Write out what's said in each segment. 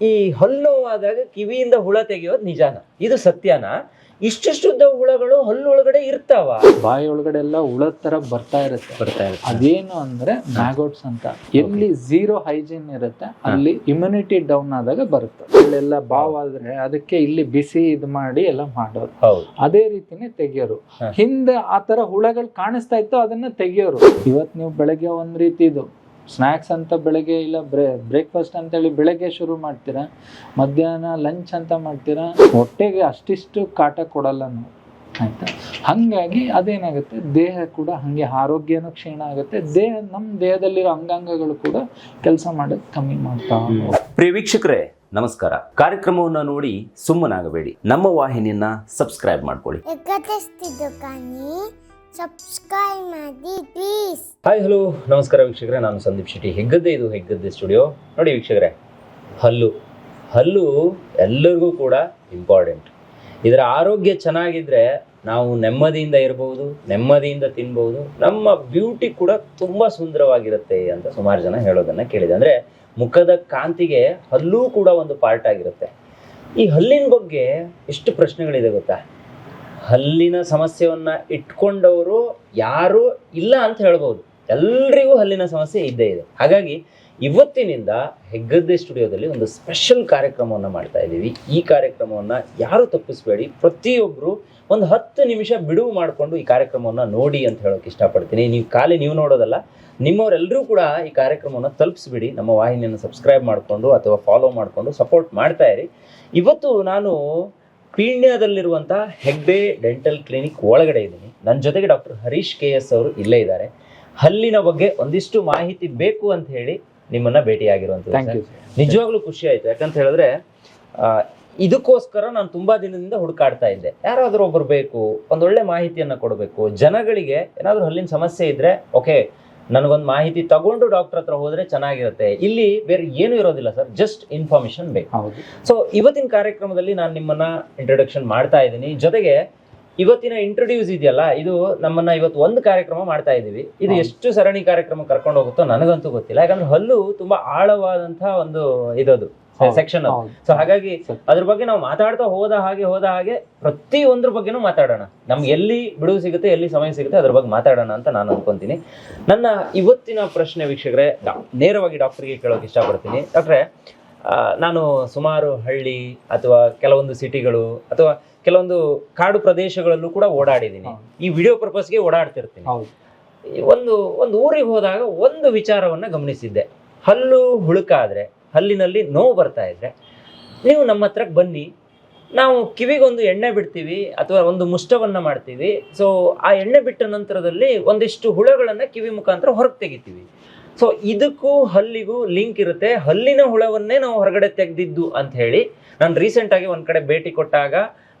ಈ ಹಲ್ಲು ನೋವಾದಾಗ ಕಿವಿಯಿಂದ ಹುಳ ತೆಗೆಯೋದು ನಿಜಾನ. ಇದು ಸತ್ಯನ? ಇಷ್ಟಿಷ್ಟುದ್ದ ಹುಳಗಳು ಹಲ್ಲು ಒಳಗಡೆ ಇರ್ತಾವ. ಬಾಯಿ ಒಳಗಡೆ ಎಲ್ಲ ಹುಳ ತರ ಬರ್ತಾ ಇರುತ್ತೆ. ಬರ್ತಾ ಇರುತ್ತೆ. ಅದೇನು ಅಂದ್ರೆ ಮ್ಯಾಗೋಟ್ಸ್ ಅಂತ. ಎಲ್ಲಿ ಝೀರೋ ಹೈಜೀನ್ ಇರುತ್ತೆ ಅಲ್ಲಿ ಇಮ್ಯುನಿಟಿ ಡೌನ್ ಆದಾಗ ಬರುತ್ತೆ. ಅಲ್ಲೆಲ್ಲ ಬಾವ್ ಆದ್ರೆ ಅದಕ್ಕೆ ಇಲ್ಲಿ ಬಿಸಿ ಇದು ಮಾಡಿ ಎಲ್ಲ ಮಾಡೋದು. ಅದೇ ರೀತಿನೇ ತೆಗಿಯೋರು. ಹಿಂದೆ ಆ ತರ ಹುಳಗಳು ಕಾಣಿಸ್ತಾ ಇತ್ತು ಅದನ್ನ ತೆಗಿಯೋರು. ಇವತ್ ನೀವು ಬೆಳಗ್ಗೆ ಒಂದ್ ರೀತಿದು ಸ್ನ್ಯಾಕ್ಸ್ ಅಂತ ಬೆಳಗ್ಗೆ ಇಲ್ಲ ಬ್ರೇಕ್ಫಾಸ್ಟ್ ಅಂತೇಳಿ ಬೆಳಗ್ಗೆ ಶುರು ಮಾಡ್ತೀರಾ ಮಧ್ಯಾಹ್ನ ಲಂಚ್ ಅಂತ ಮಾಡ್ತೀರಾ ಹೊಟ್ಟೆಗೆ ಅಷ್ಟಿಷ್ಟು ಕಾಟ ಕೊಡಲ್ಲ ನಾವು ಆಯ್ತಾ? ಹಂಗಾಗಿ ಅದೇನಾಗುತ್ತೆ ದೇಹ ಕೂಡ ಹಂಗೆ ಆರೋಗ್ಯನೂ ಕ್ಷೀಣ ಆಗುತ್ತೆ ದೇಹ ನಮ್ಮ ದೇಹದಲ್ಲಿರೋ ಅಂಗಾಂಗಗಳು ಕೂಡ ಕೆಲಸ ಮಾಡೋದು ಕಮ್ಮಿ ಮಾಡ್ತಾ. ಪ್ರಿಯ ವೀಕ್ಷಕರೇ ನಮಸ್ಕಾರ. ಕಾರ್ಯಕ್ರಮವನ್ನು ನೋಡಿ ಸುಮ್ಮನಾಗಬೇಡಿ. ನಮ್ಮ ವಾಹಿನಿಯನ್ನ ಸಬ್ಸ್ಕ್ರೈಬ್ ಮಾಡ್ಕೊಳ್ಳಿ. ಸಬ್ಸ್ಕ್ರೈಬ್ ಮಾಡಿ ಪ್ಲೀಸ್ ಹಾಯ್ ಹಲೋ ನಮಸ್ಕಾರ ವೀಕ್ಷಕರೇ, ನಾನು ಸಂದೀಪ್ ಶೆಟ್ಟಿ. ಹೆಗ್ಗದ್ದೆ ಇದು, ಹೆಗ್ಗದ್ದೆ ಸ್ಟುಡಿಯೋ ನೋಡಿ ವೀಕ್ಷಕರೇ, ಹಲ್ಲು. ಹಲ್ಲು ಎಲ್ಲರಿಗೂ ಕೂಡ ಇಂಪಾರ್ಟೆಂಟ್ ಇದರ ಆರೋಗ್ಯ ಚೆನ್ನಾಗಿದ್ರೆ ನಾವು ನೆಮ್ಮದಿಯಿಂದ ಇರಬಹುದು ನೆಮ್ಮದಿಯಿಂದ ತಿನ್ಬಹುದು ನಮ್ಮ ಬ್ಯೂಟಿ ಕೂಡ ತುಂಬ ಸುಂದರವಾಗಿರುತ್ತೆ ಅಂತ ಸುಮಾರು ಜನ ಹೇಳೋದನ್ನ ಕೇಳಿದೆ. ಅಂದರೆ ಮುಖದ ಕಾಂತಿಗೆ ಹಲ್ಲೂ ಕೂಡ ಒಂದು ಪಾರ್ಟ್ ಆಗಿರುತ್ತೆ. ಈ ಹಲ್ಲಿನ ಬಗ್ಗೆ ಎಷ್ಟು ಪ್ರಶ್ನೆಗಳಿದೆ ಗೊತ್ತಾ? ಹಲ್ಲಿನ ಸಮಸ್ಯೆಯನ್ನ ಇಟ್ಕೊಂಡವರು ಯಾರು ಇಲ್ಲ ಅಂತ ಹೇಳ್ಬೋದು. ಎಲ್ರಿಗೂ ಹಲ್ಲಿನ ಸಮಸ್ಯೆ ಇದ್ದೇ ಇದೆ. ಹಾಗಾಗಿ ಇವತ್ತಿನಿಂದ ಹೆಗ್ಗದ್ದೆ ಸ್ಟುಡಿಯೋದಲ್ಲಿ ಒಂದು ಸ್ಪೆಷಲ್ ಕಾರ್ಯಕ್ರಮವನ್ನು ಮಾಡ್ತಾ ಇದ್ದೀವಿ. ಈ ಕಾರ್ಯಕ್ರಮವನ್ನು ಯಾರು ತಪ್ಪಿಸ್ಬೇಡಿ. ಪ್ರತಿಯೊಬ್ಬರು ಒಂದು ಹತ್ತು ನಿಮಿಷ ಬಿಡುವು ಮಾಡಿಕೊಂಡು ಈ ಕಾರ್ಯಕ್ರಮವನ್ನು ನೋಡಿ ಅಂತ ಹೇಳೋಕೆ ಇಷ್ಟಪಡ್ತೀನಿ. ನೀವು ಖಾಲಿ ನೀವು ನೋಡೋದಲ್ಲ, ನಿಮ್ಮವರೆಲ್ಲರೂ ಕೂಡ ಈ ಕಾರ್ಯಕ್ರಮವನ್ನು ತಲುಪಿಸ್ಬಿಡಿ. ನಮ್ಮ ವಾಹಿನಿಯನ್ನು ಸಬ್ಸ್ಕ್ರೈಬ್ ಮಾಡಿಕೊಂಡು ಅಥವಾ ಫಾಲೋ ಮಾಡಿಕೊಂಡು ಸಪೋರ್ಟ್ ಮಾಡ್ತಾ ಇರಿ. ಇವತ್ತು ನಾನು ಪೀಣ್ಯದಲ್ಲಿರುವಂಥ ಹೆಗ್ಡೆ ಡೆಂಟಲ್ ಕ್ಲಿನಿಕ್ ಒಳಗಡೆ ಇದ್ದೀನಿ. ನನ್ನ ಜೊತೆಗೆ ಡಾಕ್ಟರ್ ಹರೀಶ್ ಕೆ ಎಸ್ ಅವರು ಇಲ್ಲೇ ಇದ್ದಾರೆ. ಹಲ್ಲಿನ ಬಗ್ಗೆ ಒಂದಿಷ್ಟು ಮಾಹಿತಿ ಬೇಕು ಅಂತ ಹೇಳಿ ನಿಮ್ಮನ್ನ ಭೇಟಿಯಾಗಿರುವಂಥದ್ದು ನಿಜವಾಗ್ಲೂ ಖುಷಿ ಆಯ್ತು. ಯಾಕಂತ ಹೇಳಿದ್ರೆ ಇದಕ್ಕೋಸ್ಕರ ನಾನು ತುಂಬಾ ದಿನದಿಂದ ಹುಡುಕಾಡ್ತಾ ಇದ್ದೆ. ಯಾರಾದರೂ ಒಬ್ರು ಬೇಕು ಒಂದೊಳ್ಳೆ ಮಾಹಿತಿಯನ್ನ ಕೊಡಬೇಕು. ಜನಗಳಿಗೆ ಏನಾದರೂ ಹಲ್ಲಿನ ಸಮಸ್ಯೆ ಇದ್ರೆ ಓಕೆ ನನಗೊಂದು ಮಾಹಿತಿ ತಗೊಂಡು ಡಾಕ್ಟರ್ ಹತ್ರ ಹೋದ್ರೆ ಚೆನ್ನಾಗಿರುತ್ತೆ. ಇಲ್ಲಿ ಬೇರೆ ಏನು ಇರೋದಿಲ್ಲ ಸರ್ ಜಸ್ಟ್ ಇನ್ಫಾರ್ಮೇಶನ್ ಬೇಕು. ಸೊ ಇವತ್ತಿನ ಕಾರ್ಯಕ್ರಮದಲ್ಲಿ ನಾನು ನಿಮ್ಮನ್ನ ಇಂಟ್ರೊಡಕ್ಷನ್ ಮಾಡ್ತಾ ಇದ್ದೀನಿ. ಜೊತೆಗೆ ಇವತ್ತಿನ ಇಂಟ್ರೊಡ್ಯೂಸ್ ಇದೆಯಲ್ಲ ಇದು ನಮ್ಮನ್ನ ಇವತ್ತು ಒಂದು ಕಾರ್ಯಕ್ರಮ ಮಾಡ್ತಾ ಇದ್ದೀವಿ. ಇದು ಎಷ್ಟು ಸರಣಿ ಕಾರ್ಯಕ್ರಮ ಕರ್ಕೊಂಡು ಹೋಗುತ್ತೋ ನನಗಂತೂ ಗೊತ್ತಿಲ್ಲ. ಯಾಕಂದ್ರೆ ಹಲ್ಲು ತುಂಬಾ ಆಳವಾದಂತಹ ಒಂದು ಇದದು. ಸೆಕ್ಷನ್ ಸೊ ಹಾಗಾಗಿ. ಅದ್ರ ಬಗ್ಗೆ ನಾವು ಮಾತಾಡ್ತಾ ಹೋದ ಹಾಗೆ ಹೋದ ಹಾಗೆ ಪ್ರತಿ ಒಂದ್ರ ಬಗ್ಗೆನೂ ಮಾತಾಡೋಣ. ನಮ್ಗೆ ಎಲ್ಲಿ ಬಿಡುವು ಸಿಗುತ್ತೆ ಎಲ್ಲಿ ಸಮಯ ಸಿಗುತ್ತೆ ಅದ್ರ ಬಗ್ಗೆ ಮಾತಾಡೋಣ ಅಂತ ನಾನು ಅನ್ಕೊಂತೀನಿ. ನನ್ನ ಇವತ್ತಿನ ಪ್ರಶ್ನೆ ವೀಕ್ಷಕರೇ ನೇರವಾಗಿ ಡಾಕ್ಟರ್ಗೆ ಕೇಳೋಕೆ ಇಷ್ಟಪಡ್ತೀನಿ. ಡಾಕ್ಟ್ರೆ ನಾನು ಸುಮಾರು ಹಳ್ಳಿ ಅಥವಾ ಕೆಲವೊಂದು ಸಿಟಿಗಳು ಅಥವಾ ಕೆಲವೊಂದು ಕಾಡು ಪ್ರದೇಶಗಳಲ್ಲೂ ಕೂಡ ಓಡಾಡಿದ್ದೀನಿ. ಈ ವಿಡಿಯೋ ಪರ್ಪಸ್ಗೆ ಓಡಾಡ್ತಿರ್ತೀನಿ. ಒಂದು ಒಂದು ಊರಿಗೆ ಹೋದಾಗ ಒಂದು ವಿಚಾರವನ್ನ ಗಮನಿಸಿದ್ದೆ. ಹಲ್ಲು ಹುಳುಕಾದ್ರೆ ಹಲ್ಲಿನಲ್ಲಿ ನೋವು ಬರ್ತಾ ಇದ್ರೆ ನೀವು ನಮ್ಮ ಹತ್ರಕ್ಕೆ ಬನ್ನಿ. ನಾವು ಕಿವಿಗೊಂದು ಎಣ್ಣೆ ಬಿಡ್ತೀವಿ ಅಥವಾ ಒಂದು ಮುಷ್ಟವನ್ನ ಮಾಡ್ತೀವಿ. ಸೊ ಆ ಎಣ್ಣೆ ಬಿಟ್ಟ ನಂತರದಲ್ಲಿ ಒಂದಿಷ್ಟು ಹುಳಗಳನ್ನು ಕಿವಿ ಮುಖಾಂತರ ಹೊರಗೆ ತೆಗಿತೀವಿ. ಸೊ ಇದಕ್ಕೂ ಹಲ್ಲಿಗೂ ಲಿಂಕ್ ಇರುತ್ತೆ. ಹಲ್ಲಿನ ಹುಳವನ್ನೇ ನಾವು ಹೊರಗಡೆ ತೆಗೆದಿದ್ದು ಅಂತ ಹೇಳಿ ನಾನು ರೀಸೆಂಟಾಗಿ ಒಂದು ಒಂದ್ ಕಡೆ ಭೇಟಿ ಕೊಟ್ಟಾಗ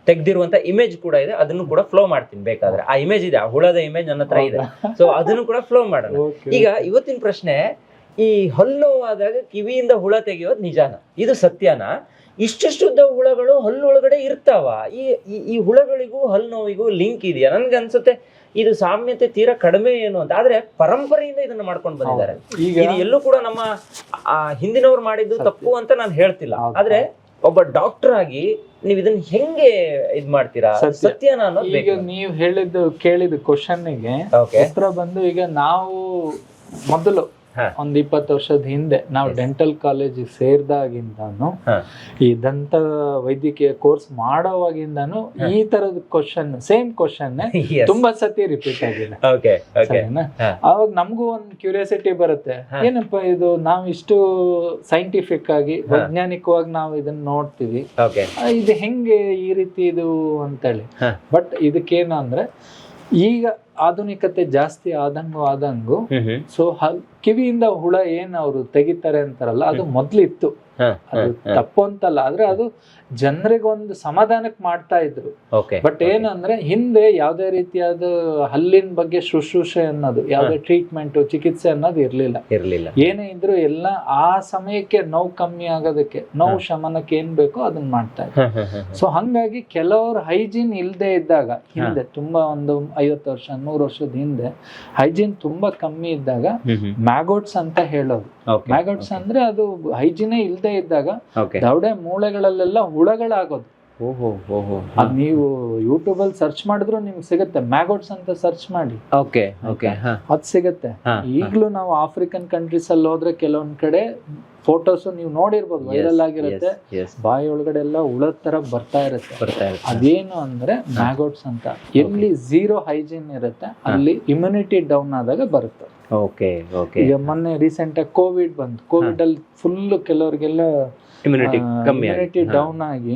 ತೆಗ್ದಿರುವಂತ ಇಮೇಜ್ ಕೂಡ ಇದೆ. ಅದನ್ನು ಕೂಡ ಫ್ಲೋ ಮಾಡ್ತೀನಿ ಬೇಕಾದ್ರೆ. ಆ ಇಮೇಜ್ ಇದೆ. ಆ ಹುಳದ ಇಮೇಜ್ ನನ್ನ ಹತ್ರ ಇದೆ. ಸೊ ಅದನ್ನು ಕೂಡ ಫ್ಲೋ ಮಾಡೋಣ. ಈಗ ಇವತ್ತಿನ ಪ್ರಶ್ನೆ ಈ ಹಲ್ಲು ನೋವಾದಾಗ ಕಿವಿಯಿಂದ ಹುಳ ತೆಗೆಯೋದು ನಿಜಾನ. ಇದು ಸತ್ಯನ. ಇಷ್ಟಿಷ್ಟುದ್ದ ಹುಳಗಳು ಹಲ್ಲೊಳಗಡೆ ಇರ್ತಾವ. ಈ ಈ- ಹುಳಗಳಿಗೂ ಹಲ್ಲು ನೋವಿಗೂ ಲಿಂಕ್ ಇದೆಯಾ? ನನ್ಗೆ ಅನ್ಸುತ್ತೆ ಇದು ಸಾಮ್ಯತೆ ತೀರಾ ಕಡಿಮೆ ಏನು ಅಂತ. ಆದ್ರೆ ಪರಂಪರೆಯಿಂದ ಇದನ್ನ ಮಾಡ್ಕೊಂಡು ಬಂದಿದ್ದಾರೆ. ಈಗ ಇದು ಎಲ್ಲೂ ಕೂಡ ನಮ್ಮ ಹಿಂದಿನವ್ರು ಮಾಡಿದ್ದು ತಪ್ಪು ಅಂತ ನಾನು ಹೇಳ್ತಿಲ್ಲ. ಆದ್ರೆ ಒಬ್ಬ ಡಾಕ್ಟರ್ ಆಗಿ ನೀವು ಇದನ್ನ ಹೆಂಗೆ ಇದ್ ಮಾಡ್ತೀರಾ? ಸತ್ಯ. ಈಗ ನೀವು ಹೇಳಿದ್ದು ಕೇಳಿದ ಕ್ವಶನ್ಗೆ ಉತ್ತರ ಬಂದು ಈಗ ನಾವು ಮೊದಲು. ಒಂದ್ ಇಪ್ಪತ್ತು ವರ್ಷದ ಹಿಂದೆ ನಾವು ಡೆಂಟಲ್ ಕಾಲೇಜ್ ಸೇರಿದಾಗಿಂದಾನು. ಈ ದಂತ ವೈದ್ಯಕೀಯ ಕೋರ್ಸ್ ಮಾಡೋವಾಗಿಂದಾನು ಈ ತರದ ಕ್ವಶನ್ ಸೇಮ್ ಕ್ವಶನ್ ತುಂಬಾ ಸತಿ ರಿಪೀಟ್ ಆಗಿದೆ ಅವಾಗ ನಮಗೂ ಒಂದು ಕ್ಯೂರಿಯಾಸಿಟಿ ಬರುತ್ತೆ. ಏನಪ್ಪ ಇದು ನಾವು ಇಷ್ಟು ಸೈಂಟಿಫಿಕ್ ಆಗಿ ವೈಜ್ಞಾನಿಕವಾಗಿ ನಾವು ಇದನ್ನ ನೋಡ್ತೀವಿ. ಇದು ಹೆಂಗೆ ಈ ರೀತಿ ಇದು ಅಂತೇಳಿ. ಹೇಳಿ ಬಟ್ ಇದಕ್ಕೇನು ಅಂದ್ರೆ ಈಗ ಆಧುನಿಕತೆ ಜಾಸ್ತಿ ಆದಂಗು ಆದಂಗು ಸೊ ಕಿವಿಯಿಂದ ಹುಳ ಏನ್ ಅವರು ತೆಗಿತಾರೆ ಅಂತಾರಲ್ಲ ಅದು ಮೊದ್ಲಿತ್ತು. ಅದು ತಪ್ಪು ಅಂತಲ್ಲ ಆದ್ರೆ ಅದು ಜನರಿಗೆ ಒಂದು ಸಮಾಧಾನಕ್ಕೆ ಮಾಡ್ತಾ ಇದ್ರು. ಬಟ್ ಏನಂದ್ರೆ ಹಿಂದೆ ಯಾವುದೇ ರೀತಿಯಾದ ಹಲ್ಲಿನ ಬಗ್ಗೆ ಶುಶ್ರೂಷೆ ಅನ್ನೋದು ಯಾವ್ದೇ ಟ್ರೀಟ್ಮೆಂಟ್ ಚಿಕಿತ್ಸೆ ಅನ್ನೋದು ಇರ್ಲಿಲ್ಲ. ಇರ್ಲಿಲ್ಲ. ಏನೇ ಇದ್ರು ಎಲ್ಲ ಆ ಸಮಯಕ್ಕೆ ನೋವು ಕಮ್ಮಿ ಆಗೋದಕ್ಕೆ ನೋವು ಶಮನಕ್ಕೆ ಏನ್ ಬೇಕೋ ಅದನ್ನ ಮಾಡ್ತಾ ಇದ್ರು. ಸೊ ಹಂಗಾಗಿ ಕೆಲವರು ಹೈಜೀನ್ ಇಲ್ಲದೆ ಇದ್ದಾಗ ಹಿಂದೆ ತುಂಬಾ ಒಂದು ಐವತ್ತು ವರ್ಷ ನೂರು ವರ್ಷದ ಹಿಂದೆ ಹೈಜೀನ್ ತುಂಬಾ ಕಮ್ಮಿ ಇದ್ದಾಗ ಮ್ಯಾಗೋಟ್ಸ್ ಅಂತ ಓಕೆ ಮ್ಯಾಗಟ್ಸ್ ಅಂದ್ರೆ ಅದು ಹೈಜಿನೇ ಇಲ್ಲದೆ ಇದ್ದಾಗ ದೌಡೆ ದವಡೆ ಮೂಳೆಗಳಲ್ಲೆಲ್ಲ ಹುಳಗಳಾಗೋದು. ಓಹೋ ಓಹೋ ಅದ್ ನೀವು ಯೂಟ್ಯೂಬ್ ಅಲ್ಲಿ ಸರ್ಚ್ ಮಾಡಿದ್ರು ನಿಮ್ಗೆ ಸಿಗುತ್ತೆ. ಮ್ಯಾಗೋಟ್ಸ್ ಅಂತ ಸರ್ಚ್ ಮಾಡಿ. ಓಕೆ ಓಕೆ ಅದ್ ಸಿಗುತ್ತೆ. ಈಗಲೂ ನಾವು ಆಫ್ರಿಕನ್ ಕಂಟ್ರೀಸ್ ಅಲ್ಲಿ ಹೋದ್ರೆ ಕೆಲವೊಂದ್ ಕಡೆ ಫೋಟೋಸ್ ನೀವು ನೋಡಿರ್ಬೋದು ವೈರಲ್ ಆಗಿರುತ್ತೆ. ಬಾಯಿ ಒಳಗಡೆ ಎಲ್ಲ ಹುಳದ ತರ ಬರ್ತಾ ಇರುತ್ತೆ. ಬರ್ತಾ ಇರುತ್ತೆ. ಅದೇನು ಅಂದ್ರೆ ಮ್ಯಾಗೋಟ್ಸ್ ಅಂತ. ಎಲ್ಲಿ ಝೀರೋ ಹೈಜೀನ್ ಇರುತ್ತೆ ಅಲ್ಲಿ ಇಮ್ಯುನಿಟಿ ಡೌನ್ ಆದಾಗ ಬರುತ್ತೆ. ಓಕೆ ಓಕೆ ಈಗ ಮೊನ್ನೆ ರೀಸೆಂಟ್ ಆಗಿ ಕೋವಿಡ್ ಬಂತು. ಕೋವಿಡ್ ಅಲ್ಲಿ ಫುಲ್ ಕೆಲವರಿಗೆಲ್ಲ ಇಮ್ಯುನಿಟಿ ಇಮ್ಯುನಿಟಿ ಡೌನ್ ಆಗಿ.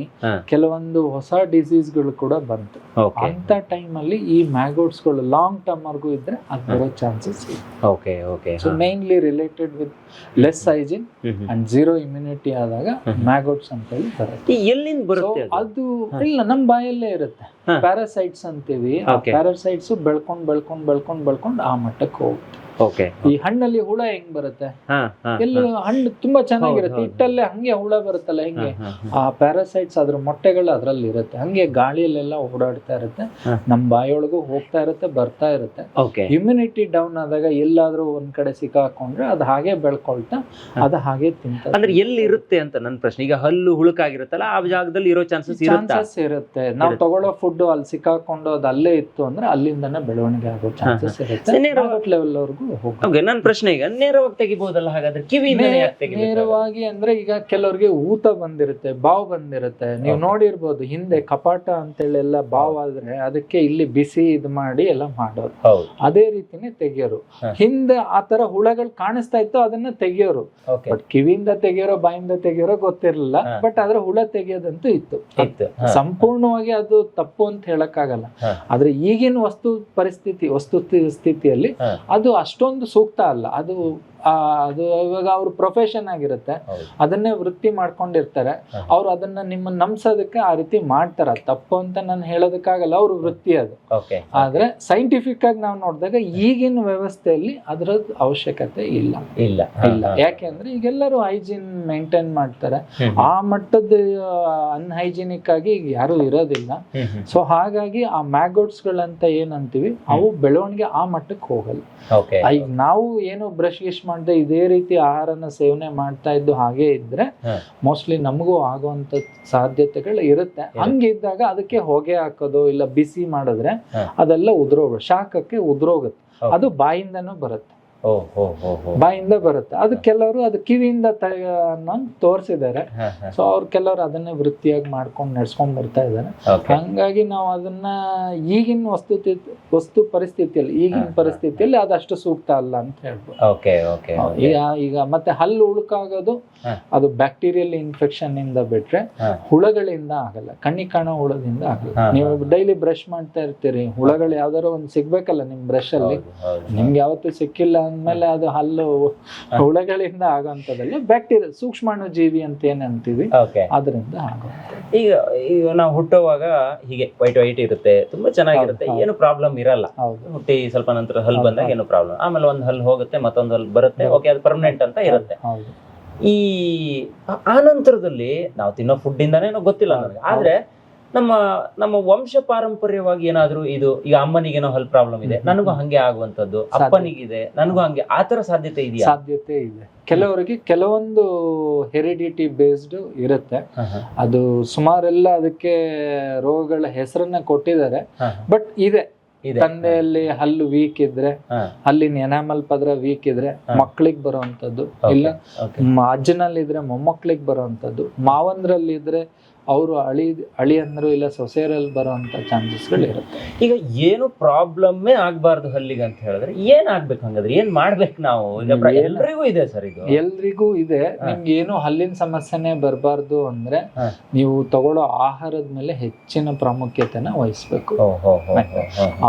ಕೆಲವೊಂದು ಹೊಸ ಡಿಸೀಸ್ಗಳು ಕೂಡ ಬಂತು. ಅಂತ ಟೈಮ್ ಅಲ್ಲಿ ಈ ಮ್ಯಾಗೋಟ್ಸ್ಗಳು ಲಾಂಗ್ ಟರ್ಮ್ ವರ್ಗೂ ಇದ್ರೆ ಅದು ಬರೋ chances okay okay so mainly related with less hygiene and zero immunity ಆದಾಗ ಮ್ಯಾಗೋಟ್ಸ್ ಅಂತ ಹೇಳಿ ಬರುತ್ತೆ. ಎಲ್ಲಿಂದ ಬರುತ್ತೆ ಅದು? ಅದು ಇಲ್ಲ ನಮ್ ಬಾಯಲ್ಲೇ ಇರುತ್ತೆ. ಪ್ಯಾರಾಸೈಟ್ಸ್ ಅಂತೀವಿ. ಪ್ಯಾರಾಸೈಟ್ಸ್ ಬೆಳ್ಕೊಂಡ್ ಬೆಳ್ಕೊಂಡ್ ಬೆಳ್ಕೊಂಡ್ ಬೆಳ್ಕೊಂಡ್ ಆ ಮಟ್ಟಕ್ಕೆ ಹೋಗುತ್ತೆ. ಓಕೆ ಈ ಹಣ್ಣಲ್ಲಿ ಹುಳ ಹೆಂಗ್ ಬರುತ್ತೆ? ಎಲ್ಲ ಹಣ್ಣು ತುಂಬಾ ಚೆನ್ನಾಗಿರುತ್ತೆ. ಹಿಟ್ಟಲ್ಲೇ ಹಂಗೆ ಹುಳ ಬರುತ್ತಲ್ಲ ಹೆಂಗೆ? ಆ ಪ್ಯಾರಾಸೈಟ್ಸ್ ಅದ್ರ ಮೊಟ್ಟೆಗಳು ಅದ್ರಲ್ಲಿ ಇರುತ್ತೆ. ಹಂಗೆ ಗಾಳಿಯಲ್ಲೆಲ್ಲ ಓಡಾಡ್ತಾ ಇರುತ್ತೆ. ನಮ್ ಬಾಯೊಳಗೂ ಹೋಗ್ತಾ ಇರುತ್ತೆ ಬರ್ತಾ ಇರುತ್ತೆ. ಇಮ್ಯುನಿಟಿ ಡೌನ್ ಆದಾಗ ಎಲ್ಲಾದ್ರೂ ಒಂದ್ ಕಡೆ ಸಿಕ್ಕಾಕೊಂಡ್ರೆ ಅದು ಹಾಗೆ ಬೆಳ್ಕೊಳ್ತಾ ಅದು ಹಾಗೆ ತಿಂತ ಅಂದ್ರೆ ಎಲ್ಲಿ ಇರುತ್ತೆ ಅಂತ ನನ್ನ ಪ್ರಶ್ನೆ. ಈಗ ಹಲ್ಲು ಹುಳುಕಾಗಿರುತ್ತಲ್ಲ ಆ ಜಾಗದಲ್ಲಿ ಇರೋ ಚಾನ್ಸಸ್ ಇರುತ್ತಾ? ಚಾನ್ಸಸ್ ಇರುತ್ತೆ. ನಾವು. ತಗೊಳ್ಳೋ ಫುಡ್ ಅಲ್ಲಿ ಸಿಕ್ಕಾಕೊಂಡು ಅದು ಅಲ್ಲೇ ಇತ್ತು ಅಂದ್ರೆ ಅಲ್ಲಿಂದನೇ ಬೆಳವಣಿಗೆ ಆಗೋ ಚಾನ್ಸಸ್ ಇರುತ್ತೆ. ಲೆವೆಲ್ ವರ್ಗೂ ಓಕೆ ನನ್ನ ಪ್ರಶ್ನೆ ಈಗ ನೇರವಾಗಿ ತೆಗಿಬಹುದಲ್ಲ ಹಾಗಾದ್ರೆ? ಕಿವಿ ನೇರವಾಗಿ ಅಂದ್ರೆ ಈಗ ಕೆಲವರಿಗೆ ಊತ ಬಂದಿರುತ್ತೆ ಬಾವು ಬಂದಿರುತ್ತೆ. ನೀವು. ನೋಡಿರ್ಬೋದು ಹಿಂದೆ ಕಪಾಟ ಅಂತೇಳಿ ಎಲ್ಲ ಬಾವು ಆದ್ರೆ ಅದಕ್ಕೆ ಇಲ್ಲಿ ಬಿಸಿ ಇದು ಮಾಡಿ ಎಲ್ಲ ಮಾಡೋದು. ಹೌದು. ಅದೇ ರೀತಿನೇ ತೆಗಿಯೋರು. ಹಿಂದೆ ಆ ತರ ಹುಳಗಳು ಕಾಣಿಸ್ತಾ ಇತ್ತು ಅದನ್ನ ತೆಗಿಯೋರು. ಬಟ್ ಕಿವಿಯಿಂದ ತೆಗಿಯೋರೋ ಬಾಯಿಂದ ತೆಗಿಯೋರೋ ಗೊತ್ತಿರಲಿಲ್ಲ. ಬಟ್ ಆದ್ರೆ ಹುಳ ತೆಗಿಯೋದಂತೂ ಇತ್ತು. ಇತ್ತು. ಸಂಪೂರ್ಣವಾಗಿ ಅದು ತಪ್ಪು ಅಂತ ಹೇಳಕ್ ಆಗಲ್ಲ ಆದ್ರೆ ಈಗಿನ ವಸ್ತು ಪರಿಸ್ಥಿತಿ ವಸ್ತು ಸ್ಥಿತಿಯಲ್ಲಿ ಅದು ಅದು ಅಷ್ಟೊಂದು ಸೂಕ್ತ ಅಲ್ಲ. ಅದು ಅದು ಇವಾಗ ಅವ್ರ ಪ್ರೊಫೆಷನ್ ಆಗಿರುತ್ತೆ. ಅದನ್ನೇ ವೃತ್ತಿ ಮಾಡ್ಕೊಂಡಿರ್ತಾರೆ. ಅವ್ರು ಅದನ್ನ ನಿಮ್ಮನ್ನ ನಂಬ್ಸೋದಕ್ಕೆ ಆ ರೀತಿ ಮಾಡ್ತಾರ. ತಪ್ಪು ಅಂತ ನಾನು ಹೇಳೋದಕ್ಕಾಗಲ್ಲ. ಅವ್ರ ವೃತ್ತಿ ಅದು. ಆದ್ರೆ ಸೈಂಟಿಫಿಕ್ ಆಗಿ ನಾವು ನೋಡಿದಾಗ ಈಗಿನ ವ್ಯವಸ್ಥೆಯಲ್ಲಿ ಅದರದ್ದು ಅವಶ್ಯಕತೆ ಇಲ್ಲ. ಇಲ್ಲ. ಇಲ್ಲ. ಯಾಕೆಂದ್ರೆ ಈಗೆಲ್ಲರೂ ಹೈಜೀನ್ ಮೇಂಟೈನ್ ಮಾಡ್ತಾರೆ. ಆ ಮಟ್ಟದ ಅನ್ಹೈಜಿನಿಕ್ ಆಗಿ ಈಗ ಯಾರು ಇರೋದಿಲ್ಲ. ಸೊ ಹಾಗಾಗಿ ಆ ಮ್ಯಾಗೋಟ್ಸ್ ಗಳಂತ ಏನಂತೀವಿ ಅವು ಬೆಳವಣಿಗೆ ಆ ಮಟ್ಟಕ್ಕೆ ಹೋಗಲ್ಲ. ಓಕೆ. ಈಗ ನಾವು ಏನು ಬ್ರಷ್ ಗಿಶ್ ಮಾಡದೆ ಇದೇ ರೀತಿ ಆಹಾರನ ಸೇವನೆ ಮಾಡ್ತಾ ಇದ್ದು ಹಾಗೆ ಇದ್ರೆ ಮೋಸ್ಟ್ಲಿ ನಮಗೂ ಆಗುವಂತ ಸಾಧ್ಯತೆಗಳು ಇರುತ್ತೆ. ಹಂಗಿದ್ದಾಗ ಅದಕ್ಕೆ ಹೊಗೆ ಹಾಕೋದು ಇಲ್ಲ ಬಿಸಿ ಮಾಡಿದ್ರೆ. ಅದೆಲ್ಲ ಉದ್ರೋಗ ಶಾಖಕ್ಕೆ ಉದ್ರೋಗುತ್ತೆ. ಅದು ಬಾಯಿಂದನೂ ಬರುತ್ತೆ. ಬಾಯಿಂದ ಬರುತ್ತೆ. ಅದು ಕೆಲವರು ಅದು ಕಿವಿಯಿಂದ ತೋರಿಸಿದ್ದಾರೆ. ಸೊ ಅವ್ರು ಕೆಲವರು ಅದನ್ನೇ ವೃತ್ತಿಯಾಗಿ ಮಾಡ್ಕೊಂಡು ನಡ್ಸ್ಕೊಂಡ್ ಬರ್ತಾ ಇದ್ದಾರೆ. ಹಂಗಾಗಿ ನಾವು ಅದನ್ನ ಈಗಿನ ವಸ್ತು ವಸ್ತು ಪರಿಸ್ಥಿತಿಯಲ್ಲಿ ಈಗಿನ ಪರಿಸ್ಥಿತಿಯಲ್ಲಿ ಅದಷ್ಟು ಸೂಕ್ತ ಅಲ್ಲ ಅಂತ ಹೇಳ್ಬೋದು. ಈಗ ಈಗ ಮತ್ತೆ ಹಲ್ಲು ಉಳುಕಾಗೋದು ಅದು ಬ್ಯಾಕ್ಟೀರಿಯಲ್ ಇನ್ಫೆಕ್ಷನ್ ಇಂದ ಬಿಟ್ರೆ. ಹುಳಗಳಿಂದ ಆಗಲ್ಲ. ಕಣ್ಣಿ ಕಾಣೋ ಹುಳದಿಂದ ಆಗಲ್ಲ. ನೀವು ಡೈಲಿ ಬ್ರಷ್ ಮಾಡ್ತಾ ಇರ್ತೀರಿ. ಹುಳಗಳು ಯಾವ್ದಾರು ಒಂದು ಸಿಗ್ಬೇಕಲ್ಲ ನಿಮ್ ಬ್ರಷ್ ಅಲ್ಲಿ. ನಿಮ್ಗೆ ಯಾವತ್ತೂ ಸಿಕ್ಕಿಲ್ಲ ಅಂದ್ಮೇಲೆ ಅದು ಹಲ್ಲು ಹುಳಗಳಿಂದ ಆಗೋಂಥದ್ದಲ್ಲ ಬ್ಯಾಕ್ಟೀರಿಯಾ ಸೂಕ್ಷ್ಮಾಣು ಜೀವಿ ಅಂತ ಏನಂತೀವಿ ಅಂತೀವಿ ಅದರಿಂದ ಈಗ ಈಗ ನಾವು ಹುಟ್ಟುವಾಗ ಹೀಗೆ ವೈಟ್ ವೈಟ್ ಇರುತ್ತೆ ತುಂಬಾ ಚೆನ್ನಾಗಿರುತ್ತೆ. ಏನು ಪ್ರಾಬ್ಲಮ್ ಇರಲ್ಲ. ಹುಟ್ಟಿ ಸ್ವಲ್ಪ ನಂತರ ಹಲ್ ಹೌದು, ಬಂದಾಗ ಏನು ಪ್ರಾಬ್ಲಮ್ ಆಮೇಲೆ ಒಂದು ಹಲ್ ಹೋಗುತ್ತೆ ಮತ್ತೊಂದು ಹಲ್ ಬರುತ್ತೆ ಓಕೆ ಅದು ಪರ್ಮನೆಂಟ್ ಅಂತ ಇರುತ್ತೆ. ಈ ಆ- ಆ ನಂತರದಲ್ಲಿ ನಾವು ತಿನ್ನೋ ಫುಡ್ ಇಂದಾನೇನೋ ಗೊತ್ತಿಲ್ಲ ನನಗೆ ಆದ್ರೆ ನಮ್ಮ ನಮ್ಮ ವಂಶ ಪಾರಂಪರ್ಯವಾಗಿ ಏನಾದ್ರು ಇದು ಈಗ ಅಮ್ಮನಿಗೇನೋ ಹಲ್ ಪ್ರಾಬ್ಲಮ್ ಇದೆ. ನನಗೂ ಹಂಗೆ ಆಗುವಂತದ್ದು. ಅಪ್ಪನಿಗಿದೆ ನನಗೂ ಹಂಗೆ ಆತರ ಸಾಧ್ಯತೆ ಇದೆಯಾ? ಸಾಧ್ಯತೆ ಇದೆ. ಕೆಲವರಿಗೆ ಕೆಲವೊಂದು ಹೆರಿಡಿಟಿ ಬೇಸ್ಡ್ ಇರುತ್ತೆ. ಅದು ಸುಮಾರೆಲ್ಲ ಅದಕ್ಕೆ ರೋಗಗಳ ಹೆಸರನ್ನ ಕೊಟ್ಟಿದ್ದಾರೆ. ಬಟ್ ಇದೆ. ಇದೆ. ತಂದೆಯಲ್ಲಿ ಹಲ್ಲು ವೀಕ್ ಇದ್ರೆ ಅಲ್ಲಿನ ಹಲ್ಲಿನ ಎನಾಮಲ್ ಪದ್ರ ವೀಕ್ ಇದ್ರೆ ಮಕ್ಳಿಗೆ ಮಕ್ಕಳಿಗೆ ಬರುವಂತದ್ದು ಇಲ್ಲ ಅಜ್ಜನಲ್ಲಿ ಇದ್ರೆ ಮೊಮ್ಮಕ್ಳಿಗೆ ಬರುವಂತದ್ದು ಮಾವಂದ್ರಲ್ಲಿ ಇದ್ರೆ ಅವರು ಅಳಿ ಅಳಿಯಂದ್ರು ಇಲ್ಲ ಸೊಸೆಯರಲ್ಲಿ ಚಾನ್ಸಸ್ಗಳು ಇರುತ್ತೆ. ಈಗ ಏನು ಪ್ರಾಬ್ಲಮ್ಮೇ ಆಗ್ಬಾರ್ದು ಹಲ್ಲಿಗೆ ಅಂತ ಹೇಳಿದ್ರೆ ಏನ್ ಆಗ್ಬೇಕು ಹಂಗಾದ್ರೆ? ಏನ್ ಮಾಡ್ಬೇಕು ನಾವು? ಎಲ್ರಿಗೂ ಇದೆ ಸರ್ ಇದು. ಎಲ್ರಿಗೂ ಇದೆ. ನಿಮ್ಗೆ ಏನು ಹಲ್ಲಿನ ಸಮಸ್ಯೆನೆ ಬರಬಾರ್ದು ಅಂದ್ರೆ ನೀವು ತಗೊಳ್ಳೋ ಆಹಾರದ ಮೇಲೆ ಹೆಚ್ಚಿನ ಪ್ರಾಮುಖ್ಯತೆನ ವಹಿಸ್ಬೇಕು.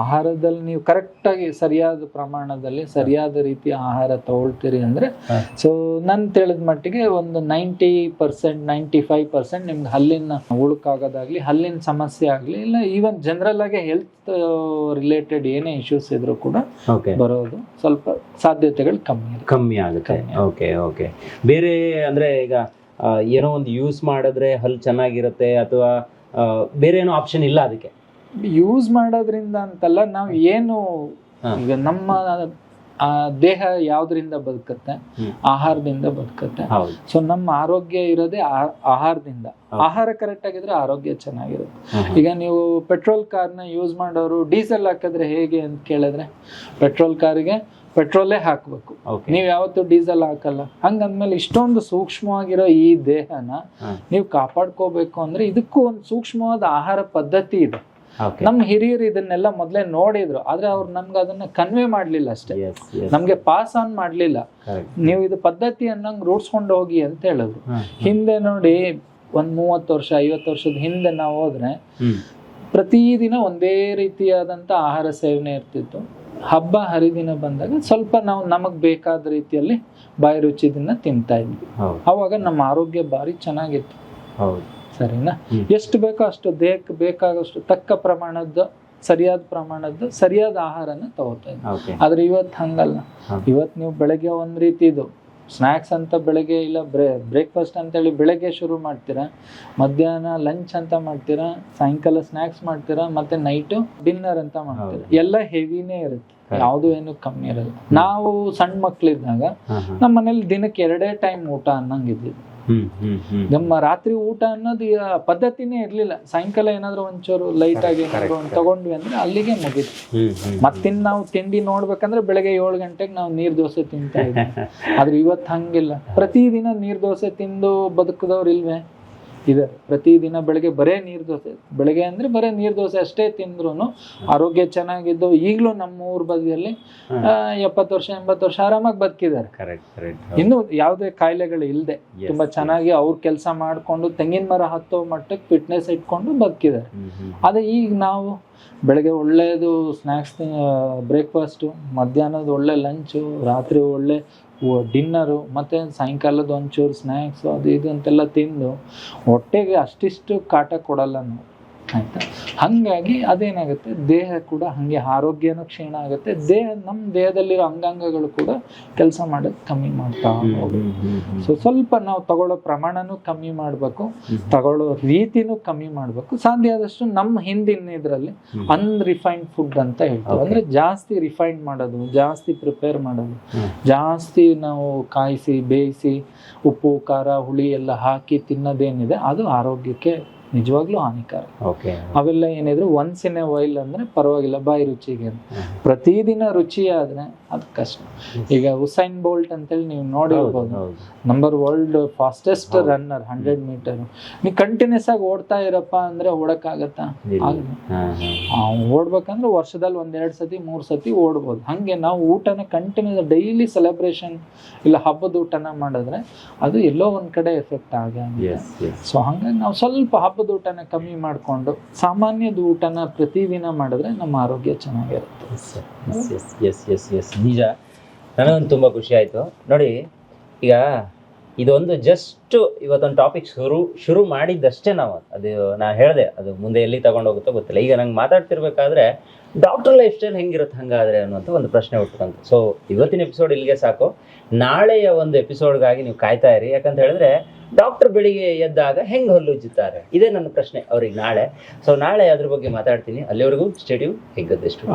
ಆಹಾರದಲ್ಲಿ ನೀವು ಕರೆಕ್ಟ್ ಆಗಿ ಸರಿಯಾದ ಪ್ರಮಾಣದಲ್ಲಿ ಸರಿಯಾದ ರೀತಿಯ ಆಹಾರ ತಗೊಳ್ತೀರಿ ಅಂದ್ರೆ. ಸೊ ನನ್ ತಿಳಿದ ಮಟ್ಟಿಗೆ ಒಂದು ninety percent ninety five percent ನಿಮ್ಗೆ ಹಲ್ಲಿನ ಉಳುಕಾಗೋದಾಗ್ಲಿ ಹಲ್ಲಿನ ಸಮಸ್ಯೆ ಆಗ್ಲಿ ಇಲ್ಲ ಈವನ್ ಜನರಲ್ ಆಗಿ ಹೆಲ್ತ್ ರಿಲೇಟೆಡ್ ಏನೇ ಇಶ್ಯೂಸ್ ಇದ್ರೂ ಕೂಡ. ಬರೋದು ಸ್ವಲ್ಪ ಸಾಧ್ಯತೆಗಳು ಕಮ್ಮಿ ಕಮ್ಮಿ ಆಗುತ್ತೆ. ಓಕೆ ಓಕೆ ಬೇರೆ ಅಂದ್ರೆ ಈಗ ಏನೋ ಒಂದು ಯೂಸ್ ಮಾಡಿದ್ರೆ ಹಲ್ ಚೆನ್ನಾಗಿರುತ್ತೆ ಅಥವಾ ಬೇರೆ ಏನೋ ಆಪ್ಷನ್ ಇಲ್ಲ ಅದಕ್ಕೆ? ಯೂಸ್ ಮಾಡೋದ್ರಿಂದ ಅಂತಲ್ಲ ನಾವು ಏನು ಈಗ ನಮ್ಮ ಆ ದೇಹ ಯಾವ್ದ್ರಿಂದ ಬದುಕತ್ತೆ? ಆಹಾರದಿಂದ ಬದುಕತ್ತೆ. ಸೊ ನಮ್ಮ ಆರೋಗ್ಯ ಇರೋದೇ ಆಹಾರದಿಂದ. ಆಹಾರ ಕರೆಕ್ಟ್ ಆಗಿದ್ರೆ ಆರೋಗ್ಯ ಚೆನ್ನಾಗಿರುತ್ತೆ. ಈಗ ನೀವು ಪೆಟ್ರೋಲ್ ಕಾರ್ನ ಯೂಸ್ ಮಾಡೋರು ಡೀಸೆಲ್ ಹಾಕಿದ್ರೆ ಹೇಗೆ ಅಂತ ಕೇಳಿದ್ರೆ ಪೆಟ್ರೋಲ್ ಕಾರಿಗೆ ಪೆಟ್ರೋಲೇ ಹಾಕಬೇಕು. ನೀವ್ ಯಾವತ್ತೂ ಡೀಸೆಲ್ ಹಾಕಲ್ಲ. ಹಂಗಂದ್ಮೇಲೆ ಇಷ್ಟೊಂದು ಸೂಕ್ಷ್ಮವಾಗಿರೋ ಈ ದೇಹನ. ನೀವು ಕಾಪಾಡ್ಕೋಬೇಕು ಅಂದ್ರೆ ಇದಕ್ಕೂ ಒಂದು ಸೂಕ್ಷ್ಮವಾದ ಆಹಾರ ಪದ್ಧತಿ ಇದೆ. ನಮ್ಮ ಹಿರಿಯರು ಇದನ್ನೆಲ್ಲ ಮೊದಲೇ ನೋಡಿದ್ರು ಆದ್ರೆ ಅವ್ರು ನಮ್ಗೆ ಅದನ್ನ ಕನ್ವೆ ಮಾಡ್ಲಿಲ್ಲ ಅಷ್ಟೇ. ನಮ್ಗೆ ಪಾಸ್ ಆನ್ ಮಾಡ್ಲಿಲ್ಲ. ನೀವು ಇದು ಪದ್ಧತಿ ಅನ್ನಂಗ್ ರೂಢ್ಸ್ಕೊಂಡು ಹೋಗಿ ಅಂತ ಹೇಳಿದ್ರು ಹಿಂದೆ ನೋಡಿ ಒಂದ್ ಮೂವತ್ತು ವರ್ಷ ಐವತ್ತು ವರ್ಷದ ಹಿಂದೆ ನಾವು ಹೋದ್ರೆ ಪ್ರತಿದಿನ ಒಂದೇ ರೀತಿಯಾದಂತ ಆಹಾರ ಸೇವನೆ ಇರ್ತಿತ್ತು. ಹಬ್ಬ ಹರಿದಿನ ಬಂದಾಗ ಸ್ವಲ್ಪ ನಾವು ನಮಗ್ ಬೇಕಾದ ರೀತಿಯಲ್ಲಿ ಬಾಯಿ ರುಚಿದಿಂದ ತಿಂತಾ ಇದ್ವಿ. ಅವಾಗ ನಮ್ಮ ಆರೋಗ್ಯ ಬಾರಿ ಚೆನ್ನಾಗಿತ್ತು. ಹೌದು. ಸರಿನಾ. ಎಷ್ಟು ಬೇಕೋ ಅಷ್ಟು ದೇಹಕ್ಕೆ ಬೇಕಾಗೋಷ್ಟು ತಕ್ಕ ಪ್ರಮಾಣದ್ದು ಸರಿಯಾದ ಪ್ರಮಾಣದ್ದು ಸರಿಯಾದ ಆಹಾರನ ತಗೋತಾ ಇದ್ದೀವಿ ಆದ್ರೆ ಇವತ್ತು ಹಂಗಲ್ಲ. ಇವತ್ತು ನೀವು ಬೆಳಗ್ಗೆ ಒಂದ್ ರೀತಿದು ಸ್ನ್ಯಾಕ್ಸ್ ಅಂತ ಬೆಳಗ್ಗೆ ಇಲ್ಲ ಬ್ರೇ ಬ್ರೇಕ್ಫಾಸ್ಟ್ ಅಂತೇಳಿ ಬೆಳಗ್ಗೆ ಶುರು ಮಾಡ್ತೀರಾ ಮಧ್ಯಾಹ್ನ ಲಂಚ್ ಅಂತ ಮಾಡ್ತೀರಾ ಸಾಯಂಕಾಲ ಸ್ನ್ಯಾಕ್ಸ್ ಮಾಡ್ತೀರಾ ಮತ್ತೆ ನೈಟು ಡಿನ್ನರ್ ಅಂತ ಮಾಡ್ತೀರಾ. ಎಲ್ಲ ಹೆವಿನೇ ಇರುತ್ತೆ. ಯಾವುದು ಏನು ಕಮ್ಮಿ ಇರಲ್ಲ. ನಾವು ಸಣ್ಣ ಮಕ್ಳಿದ್ದಾಗ ನಮ್ಮ ಮನೇಲಿ ದಿನಕ್ಕೆ ಎರಡೇ ಟೈಮ್ ಊಟ ಅನ್ನಂಗಿದ್ದಿದ್ದು ಹ್ಮ್ ನಮ್ಮ ರಾತ್ರಿ ಊಟ ಅನ್ನೋದು ಪದ್ಧತಿನೇ ಇರ್ಲಿಲ್ಲ. ಸಾಯಂಕಾಲ ಏನಾದ್ರು ಒಂಚೂರು ಲೈಟ್ ಆಗಿ ಏನಾದ್ರು ಒಂದ್ ತಗೊಂಡ್ವಿ ಅಂದ್ರೆ ಅಲ್ಲಿಗೆ ಮುಗಿದ್ವಿ ಮತ್ತಿನ್ ನಾವು ತಿಂಡಿ ನೋಡ್ಬೇಕಂದ್ರೆ ಬೆಳಗ್ಗೆ ಏಳು ಗಂಟೆಗೆ ನಾವು ನೀರ್ ದೋಸೆ ತಿಂತಾ ಇದ್ವಿ. ಆದ್ರೆ ಇವತ್ತು ಹಂಗಿಲ್ಲ. ಪ್ರತಿದಿನ ನೀರ್ ದೋಸೆ ತಿಂದು ಬದುಕದವ್ರು ಇಲ್ವೇ? ಇದೆ. ಪ್ರತಿದಿನ ಬೆಳಗ್ಗೆ ಬರೇ ನೀರ್ ದೋಸೆ. ಬೆಳಗ್ಗೆ ಅಂದ್ರೆ ಬರೇ ನೀರ್ ದೋಸೆ ಅಷ್ಟೇ ತಿಂದ್ರು ಆರೋಗ್ಯ ಚೆನ್ನಾಗಿದ್ದು. ಈಗಲೂ ನಮ್ಮ ಊರ್ ಬದಿಯಲ್ಲಿ ಎಪ್ಪತ್ತು ವರ್ಷ ಎಂಬತ್ತು ವರ್ಷ ಆರಾಮಾಗಿ ಬದುಕಿದ್ದಾರೆ. ಕರೆಕ್ಟ್ ಕರೆಕ್ಟ್ ಇನ್ನು ಯಾವುದೇ ಕಾಯಿಲೆಗಳು ಇಲ್ಲದೆ ತುಂಬಾ ಚೆನ್ನಾಗಿ ಅವ್ರ ಕೆಲಸ ಮಾಡ್ಕೊಂಡು ತೆಂಗಿನ ಮರ ಹತ್ತೋ ಮಟ್ಟಕ್ಕೆ ಫಿಟ್ನೆಸ್ ಇಟ್ಕೊಂಡು ಬದುಕಿದ್ದಾರೆ. ಅದೇ ಈಗ ನಾವು ಬೆಳಗ್ಗೆ ಒಳ್ಳೆಯದು ಸ್ನ್ಯಾಕ್ಸ್ ಬ್ರೇಕ್ಫಾಸ್ಟು ಮಧ್ಯಾಹ್ನದ ಒಳ್ಳೆ ಲಂಚು ರಾತ್ರಿ ಒಳ್ಳೆ ಡಿನ್ನರು ಮತ್ತು ಸಾಯಂಕಾಲದ ಒಂಚೂರು ಸ್ನ್ಯಾಕ್ಸು ಅದು ಇದು ಅಂತೆಲ್ಲ ತಿಂದು, ಹೊಟ್ಟೆಗೆ ಅಷ್ಟಿಷ್ಟು ಕಾಟ ಕೊಡಲ್ಲ ನಾವು. ಆಯಿತಾ ಹಾಗಾಗಿ ಅದೇನಾಗುತ್ತೆ? ದೇಹ ಕೂಡ ಹಂಗೆ ಆರೋಗ್ಯನೂ ಕ್ಷೀಣ ಆಗುತ್ತೆ. ದೇಹ ನಮ್ಮ ದೇಹದಲ್ಲಿರೋ ಅಂಗಾಂಗಗಳು ಕೂಡ ಕೆಲಸ ಮಾಡೋದು ಕಮ್ಮಿ ಮಾಡ್ತಾ ಹೋಗುತ್ತೆ. ಸೊ ಸ್ವಲ್ಪ ನಾವು ತಗೊಳ್ಳೋ ಪ್ರಮಾಣನೂ ಕಮ್ಮಿ ಮಾಡಬೇಕು. ತಗೊಳ್ಳೋ ರೀತಿನೂ ಕಮ್ಮಿ ಮಾಡಬೇಕು. ಸಾಧ್ಯ ಆದಷ್ಟು ನಮ್ಮ ಹಿಂದಿನ ಇದರಲ್ಲಿ. ಅನ್ರಿಫೈನ್ಡ್ ಫುಡ್ ಅಂತ ಹೇಳ್ತೀವಿ. ಅಂದ್ರೆ ಜಾಸ್ತಿ ರಿಫೈನ್ಡ್ ಮಾಡೋದು ಜಾಸ್ತಿ ಪ್ರಿಪೇರ್ ಮಾಡೋದು. ಜಾಸ್ತಿ ನಾವು ಕಾಯಿಸಿ ಬೇಯಿಸಿ ಉಪ್ಪು ಖಾರ ಹುಳಿ ಎಲ್ಲ ಹಾಕಿ ತಿನ್ನೋದೇನಿದೆ ಅದು ಆರೋಗ್ಯಕ್ಕೆ ನಿಜವಾಗ್ಲೂ ಹಾನಿಕಾರ ಓಕೆ ಅವೆಲ್ಲ ಏನಿದ್ರು ಒನ್ಸ್ ಇನ್ ಎ ವೈಲ್ ಅಂದ್ರೆ ಪರವಾಗಿಲ್ಲ. ಬಾಯಿ ರುಚಿಗೆ ಪ್ರತಿದಿನ ರುಚಿ ಆದ್ರೆ ಅದು ಕಷ್ಟ. ಈಗ ಹುಸೈನ್ ಬೋಲ್ಟ್ ಅಂತೇಳಿ ನೀವು ನೋಡಿರ್ಬೋದು. Number world fastest runner hundred meter ನೀವು ಕಂಟಿನ್ಯೂಸ್ ಆಗಿ ಓಡ್ತಾ ಇರಪ್ಪ ಅಂದ್ರೆ ಓಡಕ್ಕಾಗತ್ತಾ? ಓಡ್ಬೇಕಂದ್ರೆ ವರ್ಷದಲ್ಲಿ ಒಂದೆರಡು ಸತಿ ಮೂರು ಸತಿ ಓಡ್ಬೋದು. ಹಾಗೆ ನಾವು ಊಟನ ಕಂಟಿನ್ಯೂಸ್ ಡೈಲಿ ಸೆಲೆಬ್ರೇಷನ್ ಇಲ್ಲ ಹಬ್ಬದ ಊಟನ ಮಾಡಿದ್ರೆ ಅದು ಎಲ್ಲೋ ಒಂದ್ ಕಡೆ ಎಫೆಕ್ಟ್ ಆಗಿ ಸೊ ಹಂಗಾಗಿ ನಾವು ಸ್ವಲ್ಪ ಹಬ್ಬದ ಊಟನ ಕಮ್ಮಿ ಮಾಡಿಕೊಂಡು ಸಾಮಾನ್ಯದ ಊಟನ ಪ್ರತಿದಿನ ಮಾಡಿದ್ರೆ ನಮ್ಮ ಆರೋಗ್ಯ ಚೆನ್ನಾಗಿರುತ್ತೆ. ಎಸ್ ಎಸ್ ಎಸ್ ಎಸ್ ನಿಜ. ನನಗೊಂದು ತುಂಬ ಖುಷಿ ಆಯಿತು. ನೋಡಿ, ಈಗ ಇದೊಂದು ಜಸ್ಟ್ ಇವತ್ತೊಂದು ಟಾಪಿಕ್ ಶುರು ಶುರು ಮಾಡಿದ್ದಷ್ಟೇ ನಾವು. ಅದು ನಾನು ಹೇಳಿದೆ, ಅದು ಮುಂದೆ ಎಲ್ಲಿ ತಗೊಂಡು ಹೋಗುತ್ತೋ ಗೊತ್ತಿಲ್ಲ. ಈಗ ನಂಗೆ ಮಾತಾಡ್ತಿರ್ಬೇಕಾದ್ರೆ ಡಾಕ್ಟರ್ ಲೈಫ್ ಸ್ಟೈಲ್ ಹೆಂಗಿರುತ್ತೆ ಹಂಗಾದ್ರೆ ಅನ್ನುವಂಥ ಒಂದು ಪ್ರಶ್ನೆ ಹುಟ್ಟುಕಂತ ಸೊ ಇವತ್ತಿನ ಎಪಿಸೋಡ್ ಇಲ್ಲಿಗೆ ಸಾಕು. ನಾಳೆಯ ಒಂದು ಎಪಿಸೋಡ್ಗಾಗಿ ನೀವು ಕಾಯ್ತಾ ಇರಿ. ಯಾಕಂತ ಹೇಳಿದ್ರೆ ಡಾಕ್ಟರ್ ಬೆಳಿಗ್ಗೆ ಎದ್ದಾಗ ಹೆಂಗೆ ಹಲ್ಲುಜ್ಜುತ್ತಾರೆ ಇದೇ ನನ್ನ ಪ್ರಶ್ನೆ. ಅವ್ರಿಗೆ ನಾಳೆ. ಸೊ ನಾಳೆ ಅದ್ರ ಬಗ್ಗೆ ಮಾತಾಡ್ತೀನಿ. ಅಲ್ಲಿವರೆಗೂ ಸ್ಟೇಡಿಯಂ ಹೆಗ್ಗದ್ದೆಷ್ಟು?